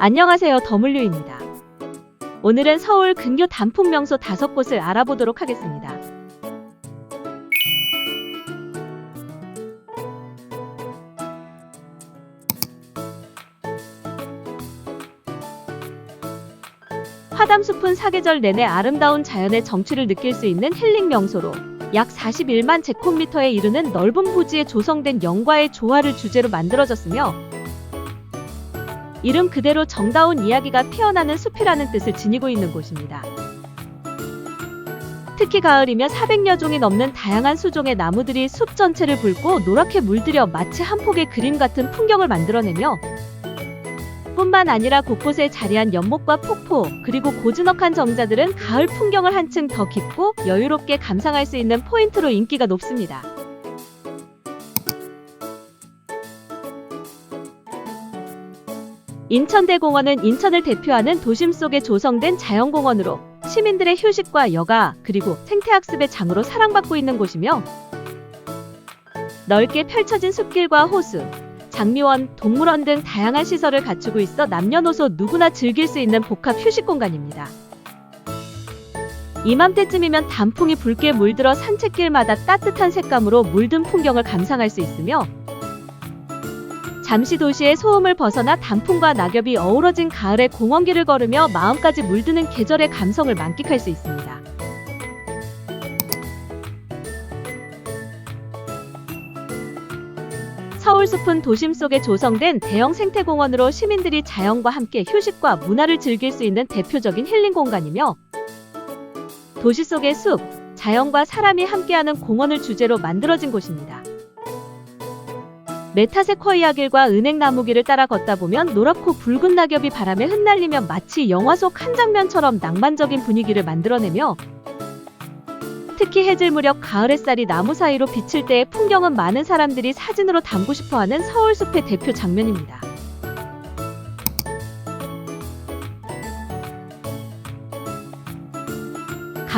안녕하세요. 더물류입니다. 오늘은 서울 근교 단풍 명소 다섯 곳을 알아보도록 하겠습니다. 화담숲은 사계절 내내 아름다운 자연의 정취를 느낄 수 있는 힐링 명소로 약 41만 제곱미터에 이르는 넓은 부지에 조성된 영과의 조화를 주제로 만들어졌으며 이름 그대로 정다운 이야기가 피어나는 숲이라는 뜻을 지니고 있는 곳입니다. 특히 가을이면 400여 종이 넘는 다양한 수종의 나무들이 숲 전체를 붉고 노랗게 물들여 마치 한 폭의 그림 같은 풍경을 만들어내며 뿐만 아니라 곳곳에 자리한 연못과 폭포, 그리고 고즈넉한 정자들은 가을 풍경을 한층 더 깊고 여유롭게 감상할 수 있는 포인트로 인기가 높습니다. 인천대공원은 인천을 대표하는 도심 속에 조성된 자연공원으로 시민들의 휴식과 여가 그리고 생태학습의 장으로 사랑받고 있는 곳이며 넓게 펼쳐진 숲길과 호수, 장미원, 동물원 등 다양한 시설을 갖추고 있어 남녀노소 누구나 즐길 수 있는 복합 휴식 공간입니다. 이맘때쯤이면 단풍이 붉게 물들어 산책길마다 따뜻한 색감으로 물든 풍경을 감상할 수 있으며 잠시 도시의 소음을 벗어나 단풍과 낙엽이 어우러진 가을의 공원길을 걸으며 마음까지 물드는 계절의 감성을 만끽할 수 있습니다. 서울숲은 도심 속에 조성된 대형 생태공원으로 시민들이 자연과 함께 휴식과 문화를 즐길 수 있는 대표적인 힐링 공간이며 도시 속의 숲, 자연과 사람이 함께하는 공원을 주제로 만들어진 곳입니다. 메타세쿼이아 길과 은행나무길을 따라 걷다 보면 노랗고 붉은 낙엽이 바람에 흩날리며 마치 영화 속 한 장면처럼 낭만적인 분위기를 만들어내며 특히 해질 무렵 가을 햇살이 나무 사이로 비칠 때의 풍경은 많은 사람들이 사진으로 담고 싶어하는 서울숲의 대표 장면입니다.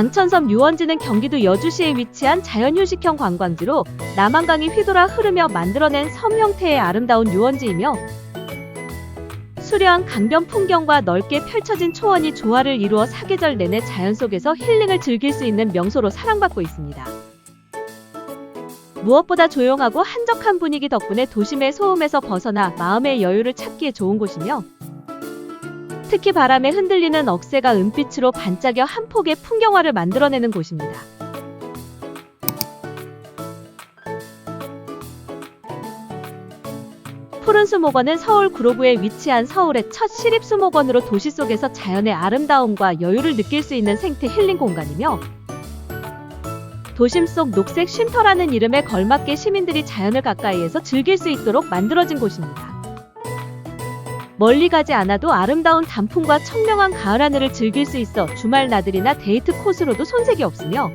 강천섬 유원지는 경기도 여주시에 위치한 자연휴식형 관광지로 남한강이 휘돌아 흐르며 만들어낸 섬 형태의 아름다운 유원지이며 수려한 강변 풍경과 넓게 펼쳐진 초원이 조화를 이루어 사계절 내내 자연 속에서 힐링을 즐길 수 있는 명소로 사랑받고 있습니다. 무엇보다 조용하고 한적한 분위기 덕분에 도심의 소음에서 벗어나 마음의 여유를 찾기에 좋은 곳이며 특히 바람에 흔들리는 억새가 은빛으로 반짝여 한 폭의 풍경화를 만들어내는 곳입니다. 푸른 수목원은 서울 구로구에 위치한 서울의 첫 시립 수목원으로 도시 속에서 자연의 아름다움과 여유를 느낄 수 있는 생태 힐링 공간이며 도심 속 녹색 쉼터라는 이름에 걸맞게 시민들이 자연을 가까이에서 즐길 수 있도록 만들어진 곳입니다. 멀리 가지 않아도 아름다운 단풍과 청명한 가을 하늘을 즐길 수 있어 주말 나들이나 데이트 코스로도 손색이 없으며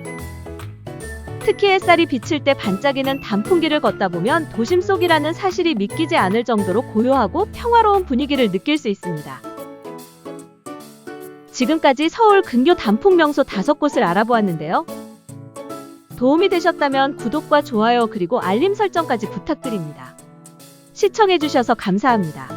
특히 햇살이 비칠 때 반짝이는 단풍길을 걷다 보면 도심 속이라는 사실이 믿기지 않을 정도로 고요하고 평화로운 분위기를 느낄 수 있습니다. 지금까지 서울 근교 단풍 명소 다섯 곳을 알아보았는데요. 도움이 되셨다면 구독과 좋아요 그리고 알림 설정까지 부탁드립니다. 시청해주셔서 감사합니다.